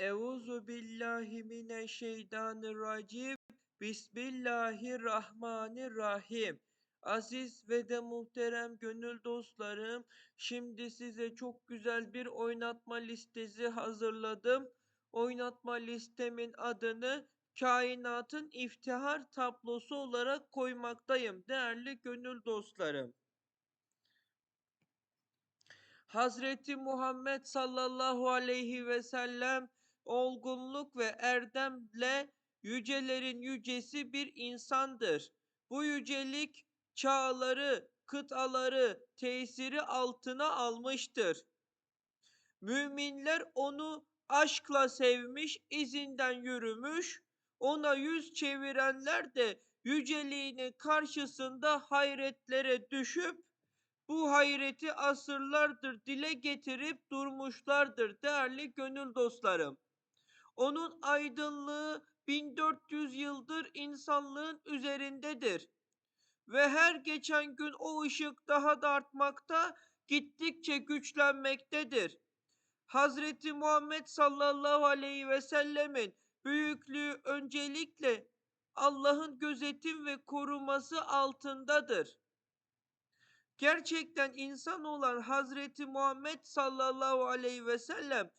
Euzu billahi mineşşeytanirracim. Bismillahirrahmanirrahim. Aziz ve de muhterem gönül dostlarım, şimdi size çok güzel bir oynatma listesi hazırladım. Oynatma listemin adını kainatın iftihar tablosu olarak koymaktayım değerli gönül dostlarım. Hazreti Muhammed sallallahu aleyhi ve sellem olgunluk ve erdemle yücelerin yücesi bir insandır. Bu yücelik çağları, kıtaları tesiri altına almıştır. Müminler onu aşkla sevmiş, izinden yürümüş, ona yüz çevirenler de yüceliğinin karşısında hayretlere düşüp bu hayreti asırlardır dile getirip durmuşlardır değerli gönül dostlarım. Onun aydınlığı 1400 yıldır insanlığın üzerindedir. Ve her geçen gün o ışık daha da artmakta, gittikçe güçlenmektedir. Hazreti Muhammed sallallahu aleyhi ve sellemin büyüklüğü öncelikle Allah'ın gözetim ve koruması altındadır. Gerçekten insan olan Hazreti Muhammed sallallahu aleyhi ve sellem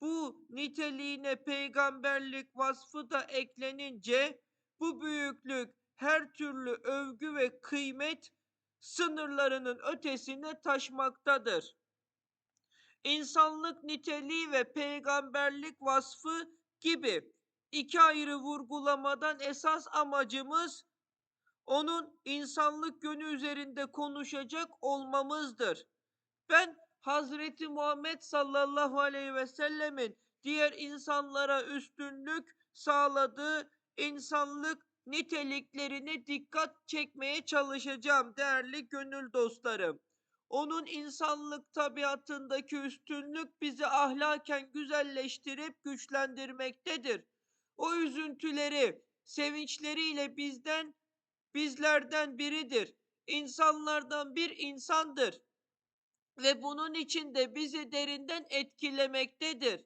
bu niteliğine peygamberlik vasfı da eklenince bu büyüklük her türlü övgü ve kıymet sınırlarının ötesine taşmaktadır. İnsanlık niteliği ve peygamberlik vasfı gibi iki ayrı vurgulamadan esas amacımız onun insanlık yönü üzerinde konuşacak olmamızdır. Ben Hazreti Muhammed sallallahu aleyhi ve sellemin diğer insanlara üstünlük sağladığı insanlık niteliklerini dikkat çekmeye çalışacağım değerli gönül dostlarım. Onun insanlık tabiatındaki üstünlük bizi ahlaken güzelleştirip güçlendirmektedir. O üzüntüleri, sevinçleriyle bizden bizlerden biridir. İnsanlardan bir insandır. Ve bunun için de bizi derinden etkilemektedir.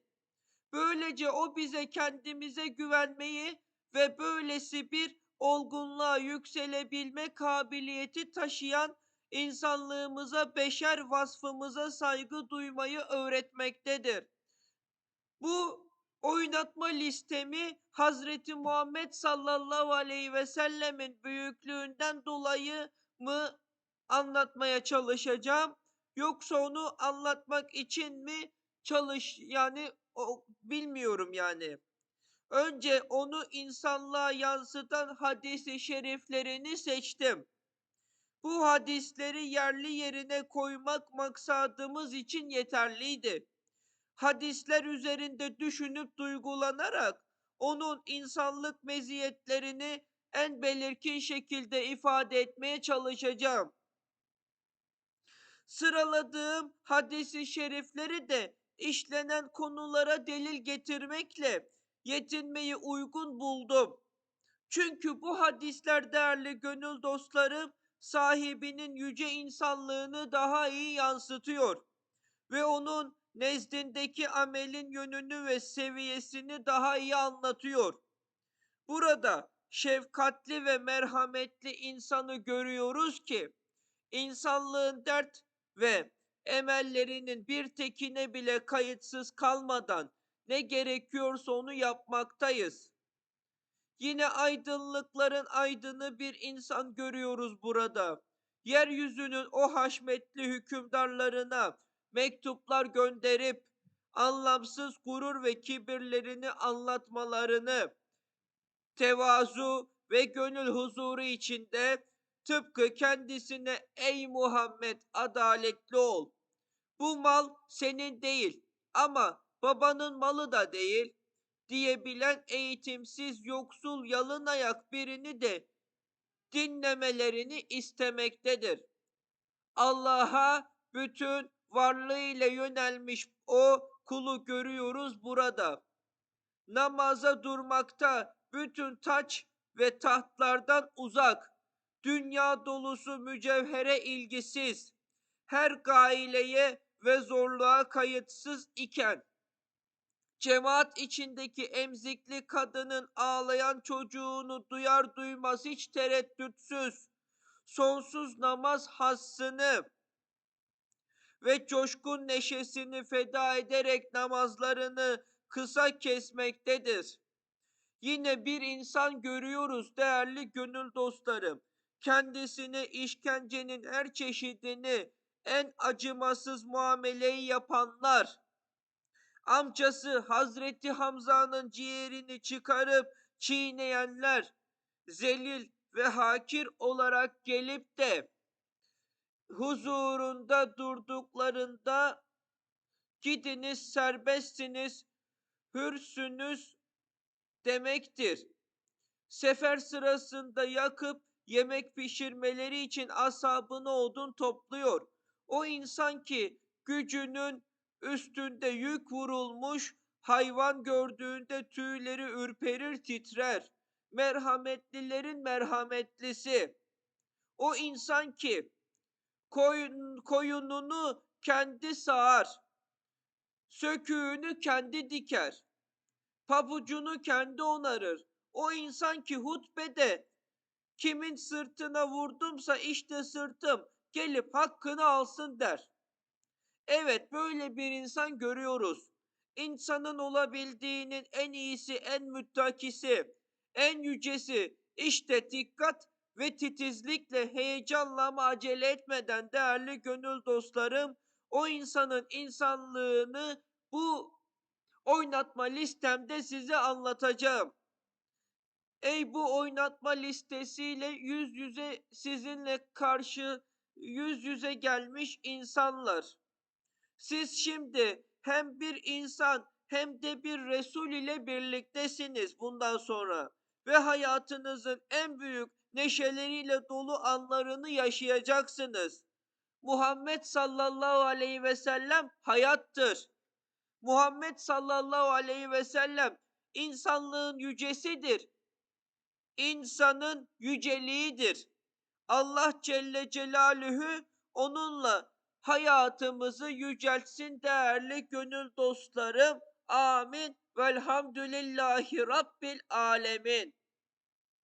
Böylece o bize kendimize güvenmeyi ve böylesi bir olgunluğa yükselebilme kabiliyeti taşıyan insanlığımıza, beşer vasfımıza saygı duymayı öğretmektedir. Bu oynatma listemi Hazreti Muhammed sallallahu aleyhi ve sellemin büyüklüğünden dolayı mı anlatmaya çalışacağım yoksa onu anlatmak için mi çalış yani o, bilmiyorum yani. Önce onu insanlığa yansıtan hadisi şeriflerini seçtim. Bu hadisleri yerli yerine koymak maksadımız için yeterliydi hadisler üzerinde düşünüp duygulanarak onun insanlık meziyetlerini en belirgin şekilde ifade etmeye çalışacağım. Sıraladığım hadisi şerifleri de işlenen konulara delil getirmekle yetinmeyi uygun buldum. Çünkü bu hadisler değerli gönül dostlarım sahibinin yüce insanlığını daha iyi yansıtıyor ve onun nezdindeki amelin yönünü ve seviyesini daha iyi anlatıyor. Burada şefkatli ve merhametli insanı görüyoruz ki insanlığın dert ve emellerinin bir tekine bile kayıtsız kalmadan ne gerekiyorsa onu yapmaktayız. Yine aydınlıkların aydını bir insan görüyoruz burada. Yeryüzünün o haşmetli hükümdarlarına mektuplar gönderip anlamsız gurur ve kibirlerini anlatmalarını tevazu ve gönül huzuru içinde tıpkı kendisine ey Muhammed adaletli ol. Bu mal senin değil ama babanın malı da değil diyebilen eğitimsiz yoksul yalın ayak birini de dinlemelerini istemektedir. Allah'a bütün varlığıyla yönelmiş o kulu görüyoruz burada. Namaza durmakta bütün taç ve tahtlardan uzak, dünya dolusu mücevhere ilgisiz, her gaileye ve zorluğa kayıtsız iken, Cemaat içindeki emzikli kadının ağlayan çocuğunu duyar duymaz hiç tereddütsüz sonsuz namaz hassını ve coşkun neşesini feda ederek namazlarını kısa kesmektedir. Yine bir insan görüyoruz değerli gönül dostlarım. Kendisine işkencenin her çeşidini en acımasız muameleyi yapanlar, amcası Hazreti Hamza'nın ciğerini çıkarıp çiğneyenler, zelil ve hakir olarak gelip de huzurunda durduklarında gidiniz serbestsiniz, hürsünüz demektir. Sefer sırasında yakıp yemek pişirmeleri için asabını odun topluyor. O insan ki gücünün üstünde yük vurulmuş, hayvan gördüğünde tüyleri ürperir titrer. Merhametlilerin merhametlisi. O insan ki koyun, koyununu kendi sağar, söküğünü kendi diker, pabucunu kendi onarır. O insan ki hutbede kimin sırtına vurdumsa işte sırtım gelip hakkını alsın der. Evet böyle bir insan görüyoruz. İnsanın olabildiğinin en iyisi, en müttakisi, en yücesi işte dikkat ve titizlikle heyecanla ama acele etmeden değerli gönül dostlarım o insanın insanlığını bu oynatma listemde size anlatacağım. Ey bu oynatma listesiyle yüz yüze sizinle karşı yüz yüze gelmiş insanlar. Siz şimdi hem bir insan hem de bir Resul ile birliktesiniz bundan sonra ve hayatınızın en büyük neşeleriyle dolu anlarını yaşayacaksınız. Muhammed sallallahu aleyhi ve sellem hayattır. Muhammed sallallahu aleyhi ve sellem insanlığın yücesidir. İnsanın yüceliğidir. Allah Celle Celaluhu onunla hayatımızı yüceltsin değerli gönül dostlarım. Amin. Velhamdülillahi Rabbil Alemin.